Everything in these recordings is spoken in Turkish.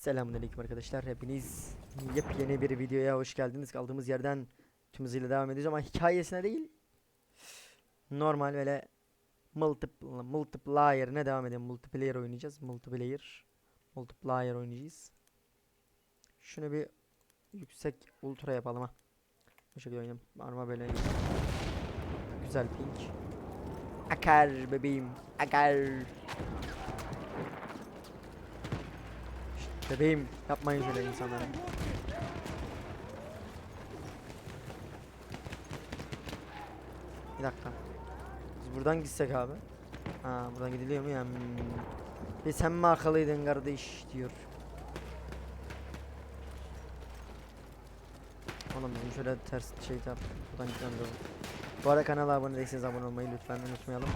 Selamünaleyküm arkadaşlar. Hepiniz yepyeni bir videoya hoş geldiniz. Kaldığımız yerden tüm hızıyla devam ediyoruz ama hikayesine değil. Normal böyle multipl multiplayer'ine devam edelim. Multiplayer oynayacağız. Multiplayer. Multiplayer oynayacağız. Şunu bir yüksek ultra yapalım ha. Bu şekilde oynayalım. Arma böyle güzel pink. Akar bebeğim. Akar. Bebeğim yapmayın şöyle insanlara. Bir dakika. Biz buradan gitsek abi. Ha buradan gidiliyor mu ya? Hmm. Bir sen mi akıllıydın kardeş diyor. Oğlum bizim şöyle ters şey yap. Buradan gitmem lazım. Bu arada kanala abone değilseniz abone olmayı lütfen unutmayalım.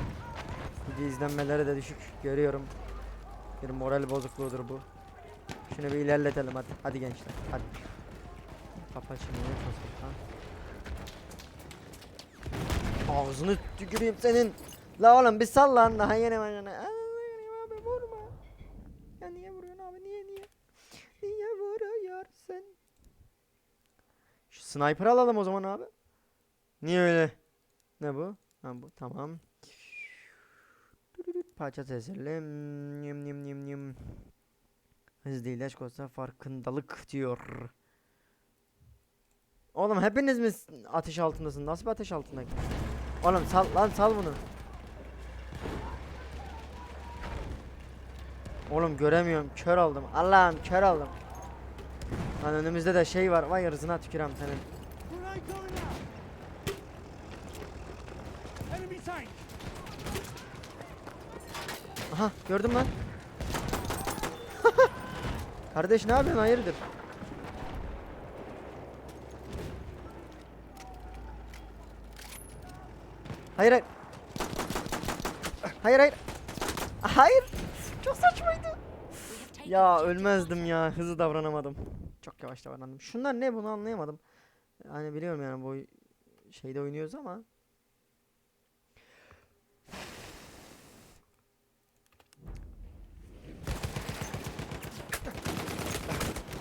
Video izlenmeleri de düşük görüyorum. Bir moral bozukluğudur bu. Şunu bir ilerletelim hadi. Hadi gençler. Hadi. Kapa şimdi ne. Ağzını tüküreyim senin. La oğlum bir sal lan daha yeni başına. Abi vurma. Ya niye vuruyorsun abi niye niye? Niye vuruyorsun? Şu sniper alalım o zaman abi. Niye öyle? Ne bu? Ha bu tamam. Parça sesleri. Nim nim nim nim. Hızlı ilaç konusunda farkındalık diyor. Oğlum hepiniz mi ateş altındasın? Nasıl bir ateş altında? Oğlum sal lan sal bunu. Oğlum göremiyorum. Kör oldum. Allah'ım kör oldum. Lan önümüzde de şey var. Vay hırzına tükürem senin. Aha gördüm lan. Kardeş ne yapıyorsun hayırdır? Hayır hayır. Hayır hayır. Hayır. Çok saçmaydı. Ya ölmezdim ya. Hızlı davranamadım. Çok yavaş davrandım. Şunlar ne bunu anlayamadım. Hani biliyorum yani bu şeyde oynuyoruz ama.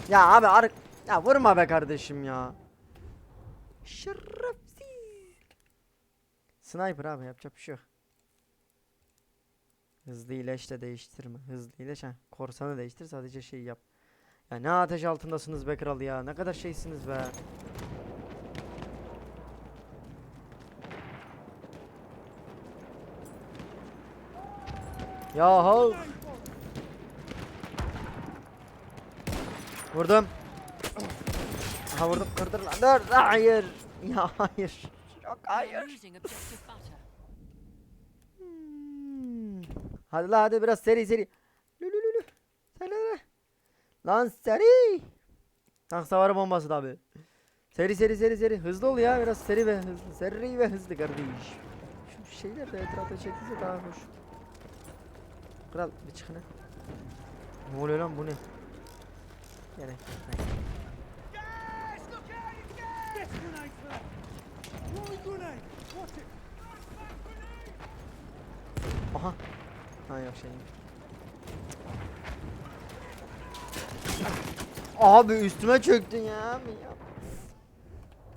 Ya abi ar ya vurma be kardeşim ya. Şerefsiz. Sniper abi yapacak bir şey yok. Hızlı ileş de değiştirme. Hızlı ileş ha. Korsanı değiştir sadece şey yap. Ya ne ateş altındasınız be kral ya. Ne kadar şeysiniz be. Ya Vurdum. Ha vurdum kırdır lan. Dur hayır. Ya hayır. Yok hayır. Hmm. Hadi la hadi biraz seri seri. Lü lü lü lü. Seri. Lan seri. Tank savarı bombası tabi. Seri seri seri seri. Hızlı ol ya biraz seri ve hızlı. Seri ve hızlı kardeş. Şu şeyler de etrafta çekilse daha hoş. Kral bir çıkın. Ne oluyor lan bu ne? Watch it! Aha. Ha yok şey. Abi üstüme çöktün ya. Abi yap.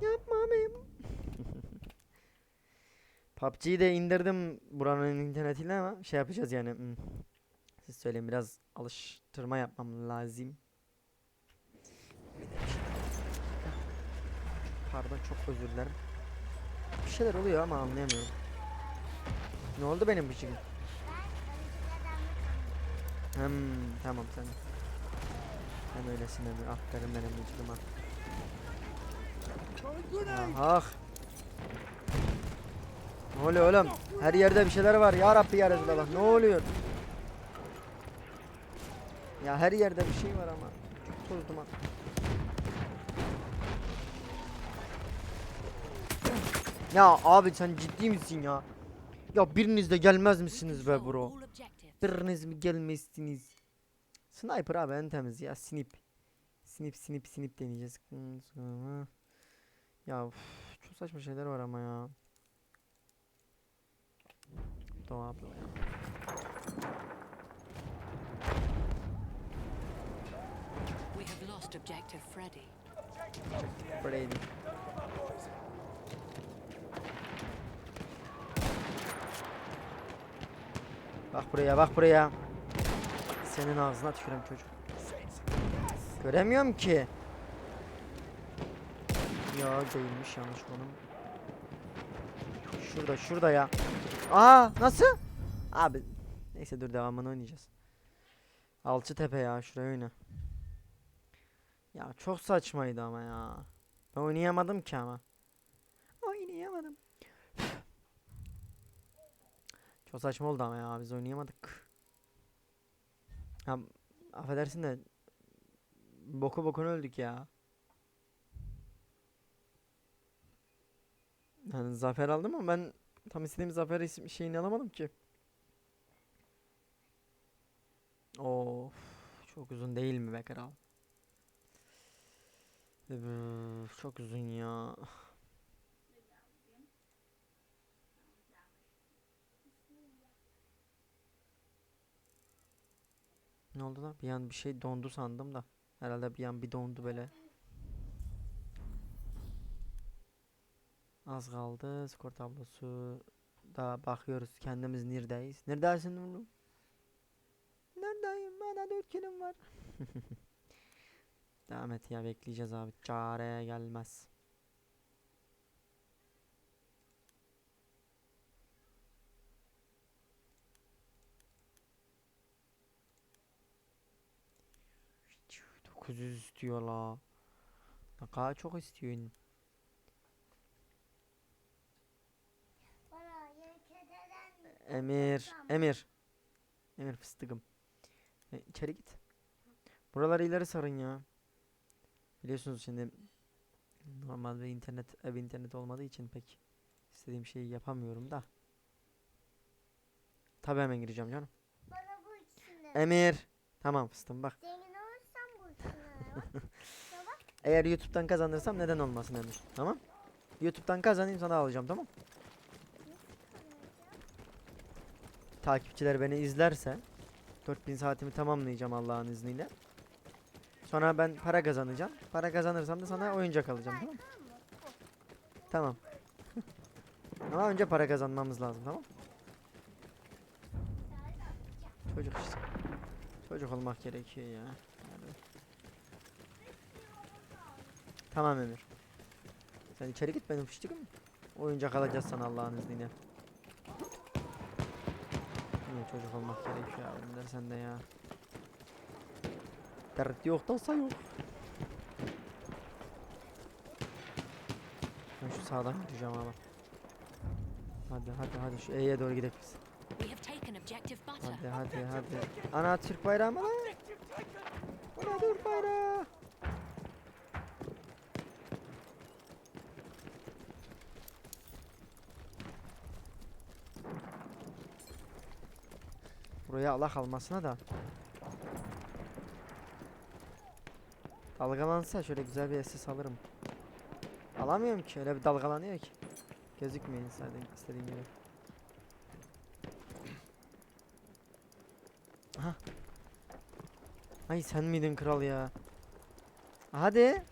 Yapma benim. PUBG'yi de indirdim buranın internetiyle ama şey yapacağız yani. hmm. Siz söyleyin biraz alıştırma yapmam lazım. Bir de bir şey- Pardon çok özür dilerim. Bir şeyler oluyor ama anlayamıyorum. Ne oldu benim bıçığım? Hmm, tamam sen. Sen öylesin Emir. Aferin benim grenade! Ah. Ne oluyor oğlum? Her yerde bir şeyler var. Ya Rabbi ya Resulallah. Ne oluyor? Ya her yerde bir şey var ama. Çok toz duman. Ya abi sen ciddi misin ya? Ya biriniz de gelmez misiniz be bro? Biriniz mi gelmezsiniz? Sniper abi en temiz ya snip. Snip snip snip deneyeceğiz. Ya uf, çok saçma şeyler var ama ya. Doğa abla ya. objective Freddy. Bak buraya bak buraya. Senin ağzına tükürüm çocuk. Göremiyorum ki. Ya değilmiş yanlış konum. Şurada şurada ya. Aa nasıl? Abi neyse dur devamını oynayacağız. Alçı tepe ya şuraya oyna. Ya çok saçmaydı ama ya. Ben oynayamadım ki ama. Oynayamadım. Çok saçma oldu ama ya biz oynayamadık. Ha, affedersin de boku bokuna öldük ya. Yani zafer aldım ama ben tam istediğim zafer isim şeyini alamadım ki. Of çok uzun değil mi be kral? Çok uzun ya. Ne oldu lan? Bir an bir şey dondu sandım da. Herhalde bir an bir dondu böyle. Az kaldı. Skor tablosu da bakıyoruz. Kendimiz neredeyiz? Neredesin oğlum? Neredeyim? Bana dört kilim var. Devam et ya bekleyeceğiz abi. Çare gelmez. Dokuz yüz istiyor la. Ne kadar çok istiyorsun. Emir, Emir. Emir fıstıkım. E, içeri git. Buraları ileri sarın ya. Biliyorsunuz şimdi normalde internet ev internet olmadığı için pek istediğim şeyi yapamıyorum da. Tabii hemen gireceğim canım. bana bu ikisini. Emir. Tamam fıstığım bak. Zengin olursam bu ikisini. Bak, Eğer YouTube'dan kazanırsam neden olmasın Emir. Tamam? YouTube'dan kazanayım sana alacağım tamam? Takipçiler beni izlerse 4000 saatimi tamamlayacağım Allah'ın izniyle. Sonra ben para kazanacağım. Para kazanırsam da sana oyuncak alacağım tamam? Tamam. Ama önce para kazanmamız lazım tamam? Çocuk işte. Çocuk olmak gerekiyor ya. Hadi. Tamam Emir. Sen içeri git benim fıştıkım. Oyuncak alacağız sana Allah'ın izniyle. Niye çocuk olmak gerekiyor abim dersen de ya. Dert yok da yok. Ben şu sağdan gideceğim abi. Hadi hadi hadi şu E'ye doğru gidelim biz. Hadi hadi hadi. Ana Türk bayrağı mı lan? Ne Türk bayrağı? Buraya Allah kalmasına da. Dalgalansa şöyle güzel bir SS alırım. Alamıyorum ki öyle bir dalgalanıyor ki. Gözükmüyor istediğin, istediğin gibi. Aha. Ay sen miydin kral ya? Hadi.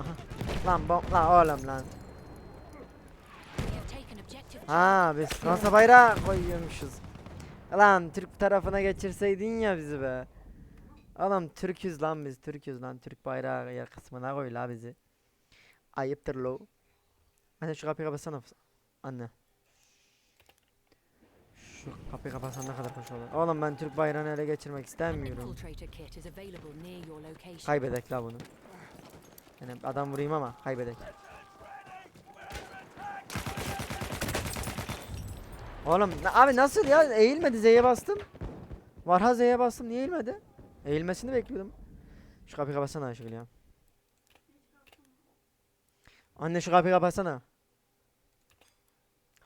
Aha. Lan bom lan oğlum lan. Ha biz Fransa bayrağı koyuyormuşuz. Lan Türk tarafına geçirseydin ya bizi be. Oğlum Türküz lan biz Türküz lan Türk bayrağı yer kısmına koy la bizi. Ayıptır lo. Anne şu kapıyı kapatsana. Anne. Şu kapıyı kapatsan ne kadar hoş olur. Oğlum ben Türk bayrağını ele geçirmek istemiyorum. Kaybedek la bunu. Yani adam vurayım ama kaybedek. Oğlum abi nasıl ya eğilmedi Z'ye bastım. Varha Z'ye bastım niye eğilmedi? Eğilmesini bekliyordum. Şu kapıyı kapatsana Ayşegül ya. Anne şu kapıyı kapatsana.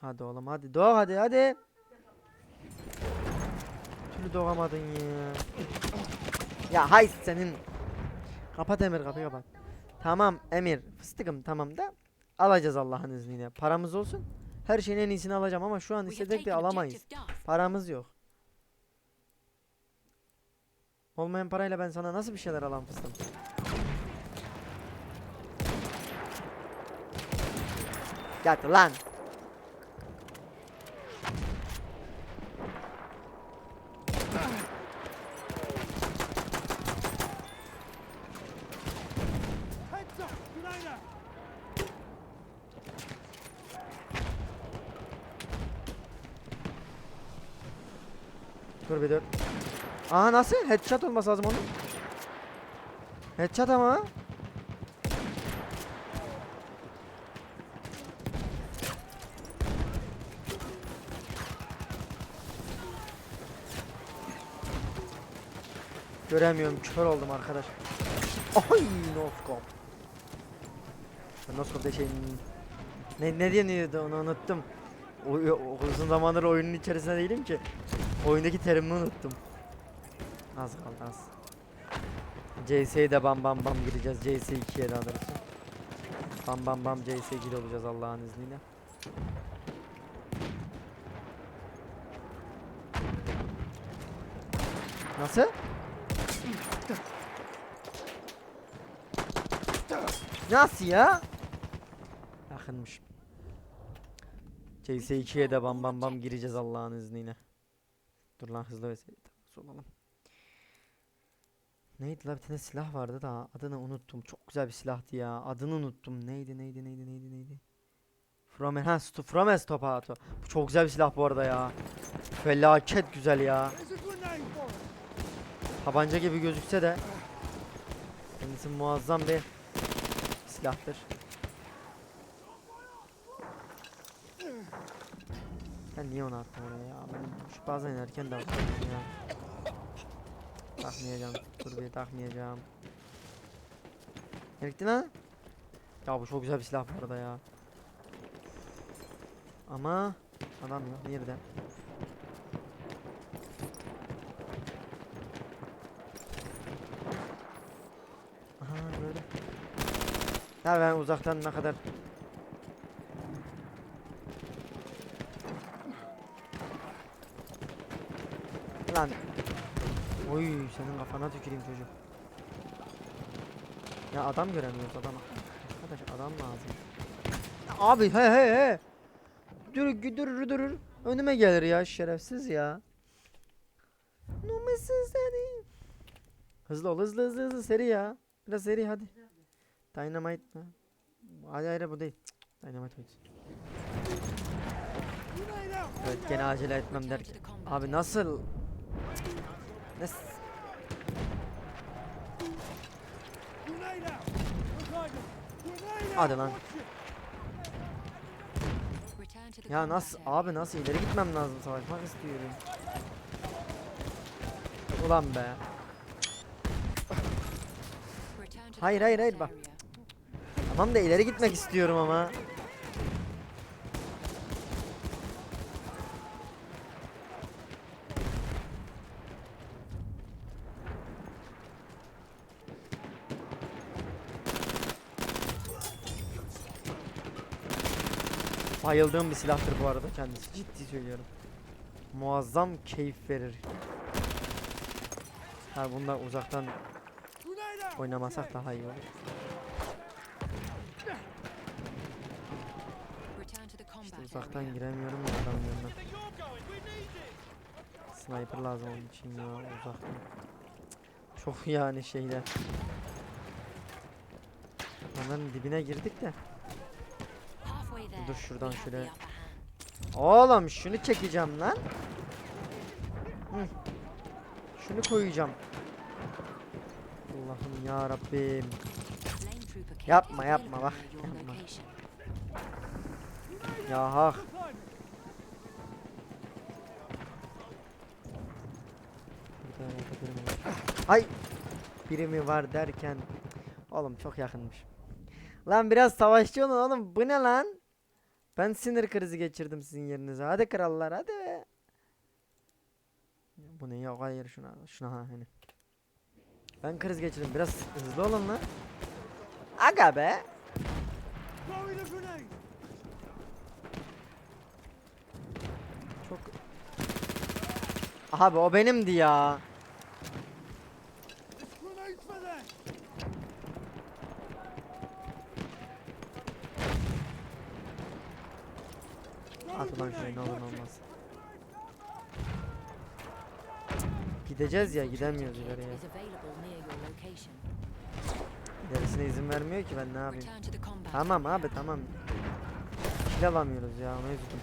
Hadi oğlum hadi doğ hadi hadi. Türlü doğamadın ya. Ya hay senin. Kapat Emir kapıyı kapat. Tamam Emir fıstıkım tamam da alacağız Allah'ın izniyle. Paramız olsun. Her şeyin en iyisini alacağım ama şu an istesek de alamayız. Paramız yok. Olmayan parayla ben sana nasıl bir şeyler alan fıstım? Yat lan. 0v4. Aha nasıl? Headshot olması lazım onun. Headshot ama. Göremiyorum kör oldum arkadaş. Ay noskop. Noskop şey ne ne deniyordu onu unuttum. O, o, uzun zamandır oyunun içerisinde değilim ki. Oyundaki terimi unuttum. Az kaldı az. CS'ye de bam bam bam gireceğiz. CS 2'ye daha doğrusu. Bam bam bam CS 2'de olacağız Allah'ın izniyle. Nasıl? Nasıl ya? Yakınmış. CS 2'ye de bam bam bam gireceğiz Allah'ın izniyle. Dur lan hızlı ve seri olalım. Neydi la bir tane silah vardı da adını unuttum. Çok güzel bir silahtı ya. Adını unuttum. Neydi neydi neydi neydi neydi. Frome ha stu Fromes Topato. Bu çok güzel bir silah bu arada ya. Felaket güzel ya. Tabanca gibi gözükse de kendisi muazzam bir silahtır. Ben niye onu attım oraya ya? Ben şu bazen erken de atıyorum ya. Takmayacağım. Dur bir takmayacağım. Gitti lan? Ya bu çok güzel bir silah bu arada ya. Ama adam yok. Nerede? Aha gördüm. Ya ben uzaktan ne kadar Lan. Oy senin kafana tüküreyim çocuk Ya adam göremiyoruz adam. Arkadaş adam lazım. Abi he he he. Dur dur dur Önüme gelir ya şerefsiz ya. Numarasız seni. Hızlı ol hızlı hızlı hızlı. Seri ya. Biraz seri hadi. Dynamite mi? Hayır bu değil. Dynamite out! Evet gene acele etmem derken Abi nasıl Grenade Hadi lan. Ya nasıl abi nasıl ileri gitmem lazım savaşmak istiyorum. Ulan be. Hayır, hayır, hayır, bak. Tamam da ileri gitmek istiyorum ama Bayıldığım bir silahtır bu arada kendisi ciddi söylüyorum. Muazzam keyif verir. Ha bunda uzaktan oynamasak daha iyi olur. İşte uzaktan giremiyorum ya adamın yanına. Sniper lazım onun için ya uzaktan. Çok yani şeyler. Onların dibine girdik de. Dur şuradan şöyle. Oğlum şunu çekeceğim lan. Hı. Şunu koyacağım. Allah'ım ya Rabbim. Yapma, yapma, bak, yapma. Ya var? Ay! Biri mi var derken. Oğlum çok yakınmış. Lan biraz savaşçı olun oğlum. Bu ne lan? Ben sinir krizi geçirdim sizin yerinize. Hadi krallar hadi be. Bu ne yok hayır şuna şuna ha hani. Ben kriz geçirdim. Biraz hızlı olun lan. Aga be. Çok Abi o benimdi ya. Ulan şuraya ne olur olmaz. Gideceğiz ya gidemiyoruz ileriye. İlerisine izin vermiyor ki ben ne yapayım. Tamam abi tamam. Kill alamıyoruz ya onu üzüldüm.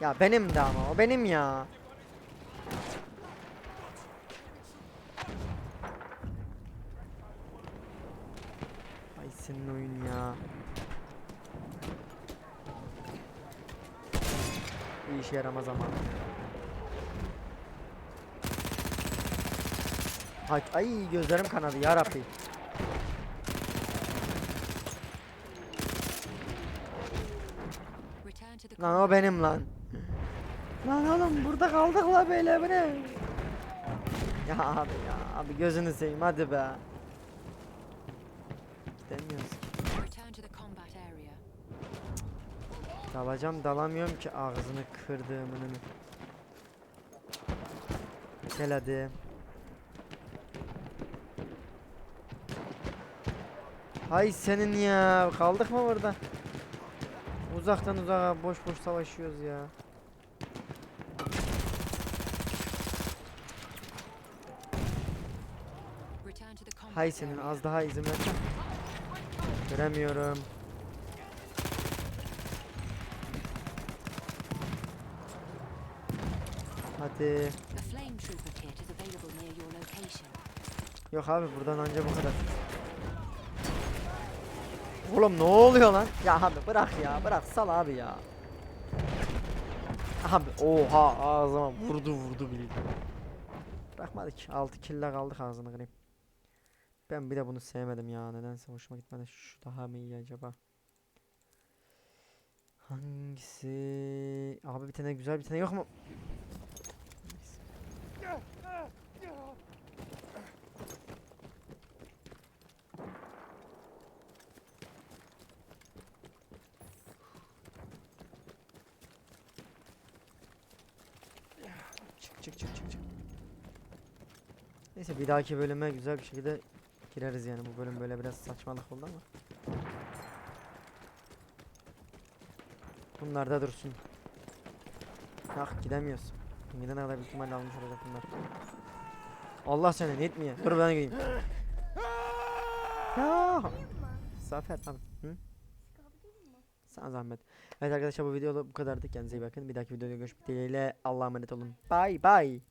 Ya benim de ama o benim ya. Ay senin oyun ya. Bir işe yaramaz ama. Ay, ay gözlerim kanadı ya Rabbi. Lan o benim lan. Lan oğlum burada kaldık la böyle bu ne? Ya abi ya abi gözünü seveyim hadi be. Dalacağım dalamıyorum ki ağzını kırdığımın. Gel hadi. Hay senin ya kaldık mı burada? Uzaktan uzağa boş boş savaşıyoruz ya. Hay senin az daha izin versen. Göremiyorum. Location. Yok abi buradan anca bu kadar. Oğlum ne oluyor lan? Ya abi bırak ya bırak sal abi ya. Abi oha ağzıma vurdu vurdu bile. Bırakmadık 6 kille kaldık ağzını kırayım. Ben bir de bunu sevmedim ya nedense hoşuma gitmedi. Şu daha mı iyi acaba? Hangisi? Abi bir tane güzel bir tane yok mu? Çık çık çık çık çık. Neyse bir dahaki bölüme güzel bir şekilde gireriz yani bu bölüm böyle biraz saçmalık oldu ama. Bunlar da dursun. Ah gidemiyoruz. Gidene kadar büyük ihtimalle almış olacak bunlar. Allah seni etmiyor. Dur ben gideyim. Ya. Zafer abi. Hı? Sana zahmet. Evet arkadaşlar bu videoda bu kadardı. Kendinize iyi bakın. Bir dahaki videoda görüşmek dileğiyle. Allah'a emanet olun. Bye bye.